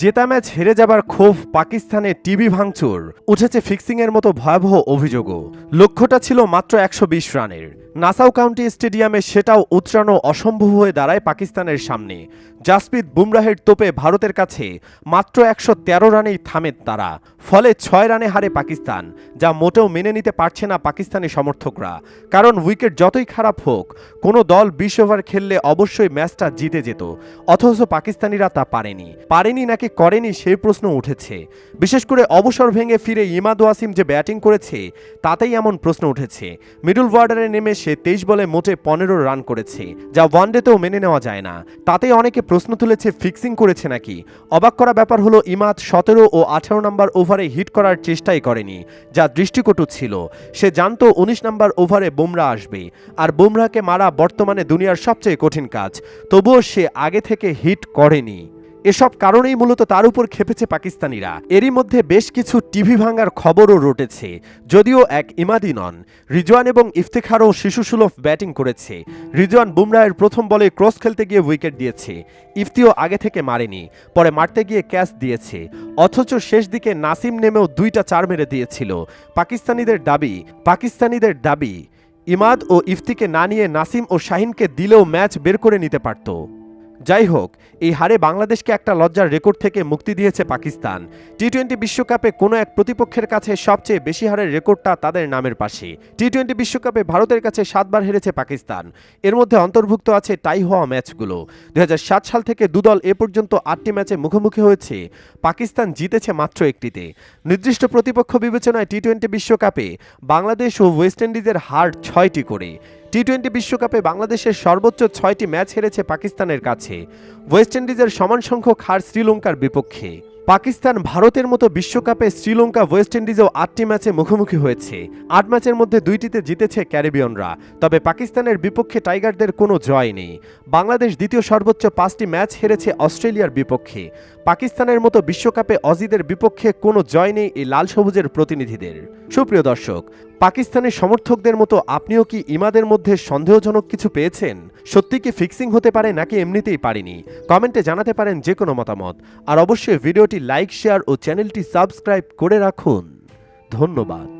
জেতা ম্যাচ হেরে যাবার ক্ষোভ পাকিস্তানে টিভি ভাঙচুর। উঠেছে ফিক্সিংয়ের মতো ভয়াবহ অভিযোগও। লক্ষ্যটা ছিল মাত্র একশো বিশ রানের। নাসাউ কাউন্টি স্টেডিয়ামে সেটাও উতরানো অসম্ভব হয়ে দাঁড়ায় পাকিস্তানের সামনে। জাসপ্রীত বুমরাহের তোপে ভারতের কাছে মাত্র একশো তেরো রানেই থামে তারা। ফলে ছয় রানে হারে পাকিস্তান, যা মোটেও মেনে নিতে পারছে না পাকিস্তানি সমর্থকরা। কারণ উইকেট যতই খারাপ হোক, কোনো দল বিশ ওভার খেললে অবশ্যই ম্যাচটা জিতে যেত। অথচ পাকিস্তানিরা তা পারেনি। পারেনি নাকি করেনি সেই প্রশ্ন উঠেছে। বিশেষ করে অবসর ভেঙে ফিরে ইমাদ ওয়াসিম যে ব্যাটিং করেছে, তাতেই এমন প্রশ্ন উঠেছে। মিডল ওয়ার্ডারে নেমে সে তেইশ বলে মোটে পনেরো রান করেছে, যা ওয়ানডেতেও মেনে নেওয়া যায় না। তাতেই অনেকে প্রশ্ন তুলেছে, ফিক্সিং করেছে নাকি? অবাক করা ব্যাপার হলো ইমাদ সতেরো ও আঠারো নম্বর ওভারে হিট করার চেষ্টাই করেনি, যা দৃষ্টিকটু ছিল। সে জানতো উনিশ নম্বর ওভারে বুমরা আসবে, আর বুমরাকে মারা বর্তমানে দুনিয়ার সবচেয়ে কঠিন কাজ। তবুও সে আগে থেকে হিট করেনি। এসব কারণেই মূলত তার উপর খেপেছে পাকিস্তানিরা। এরই মধ্যে বেশ কিছু টিভি ভাঙার খবরও রটেছে, যদিও এক ইমাদি নন। রিজওয়ান এবং ইফতেখারও শিশুসুলভ ব্যাটিং করেছে। রিজওয়ান বুমরাহের প্রথম বলে ক্রস খেলতে গিয়ে উইকেট দিয়েছে। ইফতিও আগে থেকে মারেনি, পরে মারতে গিয়ে ক্যাচ দিয়েছে। অথচ শেষ দিকে নাসিম নেমেও দুইটা চার মেরে দিয়েছিল। পাকিস্তানিদের দাবি পাকিস্তানিদের দাবি, ইমাদ ও ইফতিকে না নিয়ে নাসিম ও শাহিনকে দিলেও ম্যাচ বের করে নিতে পারত। যাই হোক, এই হারে বাংলাদেশকে একটা লজ্জার রেকর্ড থেকে মুক্তি দিয়েছে পাকিস্তান। টি টোয়েন্টি বিশ্বকাপে কোনো এক প্রতিপক্ষের কাছে সবচেয়ে বেশি হারের রেকর্ডটা তাদের নামের পাশে। টি টোয়েন্টি বিশ্বকাপে ভারতের কাছে সাতবার হেরেছে পাকিস্তান। এর মধ্যে অন্তর্ভুক্ত আছে টাই হওয়া ম্যাচগুলো। দুই হাজার সাত সাল থেকে দুদল এ পর্যন্ত আটটি ম্যাচে মুখোমুখি হয়েছে। পাকিস্তান জিতেছে মাত্র একটিতে। নির্দিষ্ট প্রতিপক্ষ বিবেচনায় টি টোয়েন্টি বিশ্বকাপে বাংলাদেশ ও ওয়েস্ট ইন্ডিজের হার ছয়টি করে। টি টোয়েন্টি বিশ্বকাপে বাংলাদেশের সর্বোচ্চ ছয়টি ম্যাচ হেরেছে পাকিস্তানের কাছে। ওয়েস্ট ইন্ডিজের সমান সংখ্যক হার শ্রীলঙ্কার বিপক্ষে। পাকিস্তান ভারতের মতো বিশ্বকাপে শ্রীলঙ্কা ওয়েস্ট ইন্ডিজেও আটটি ম্যাচে মুখোমুখি হয়েছে। আট ম্যাচের মধ্যে দুইটিতে জিতেছে ক্যারিবিয়ানরা। তবে পাকিস্তানের বিপক্ষে টাইগারদের কোনো জয় নেই। বাংলাদেশ দ্বিতীয় সর্বোচ্চ পাঁচটি ম্যাচ হেরেছে অস্ট্রেলিয়ার বিপক্ষে। পাকিস্তানের মতো বিশ্বকাপে অজিদের বিপক্ষে কোনো জয় নেই এই লাল সবুজের প্রতিনিধিদের। সুপ্রিয় দর্শক পাকিস্তানের সমর্থকদের মতো আপনিও কি ইমাদের মধ্যে সন্দেহজনক কিছু পেয়েছেন? সত্যি কি ফিক্সিং হতে পারে নাকি এমনিতেই পারিনি? কমেন্টে জানাতে পারেন যে কোনো মতামত। আর অবশ্যই ভিডিওটি লাইক শেয়ার ও চ্যানেলটি সাবস্ক্রাইব করে রাখুন। ধন্যবাদ।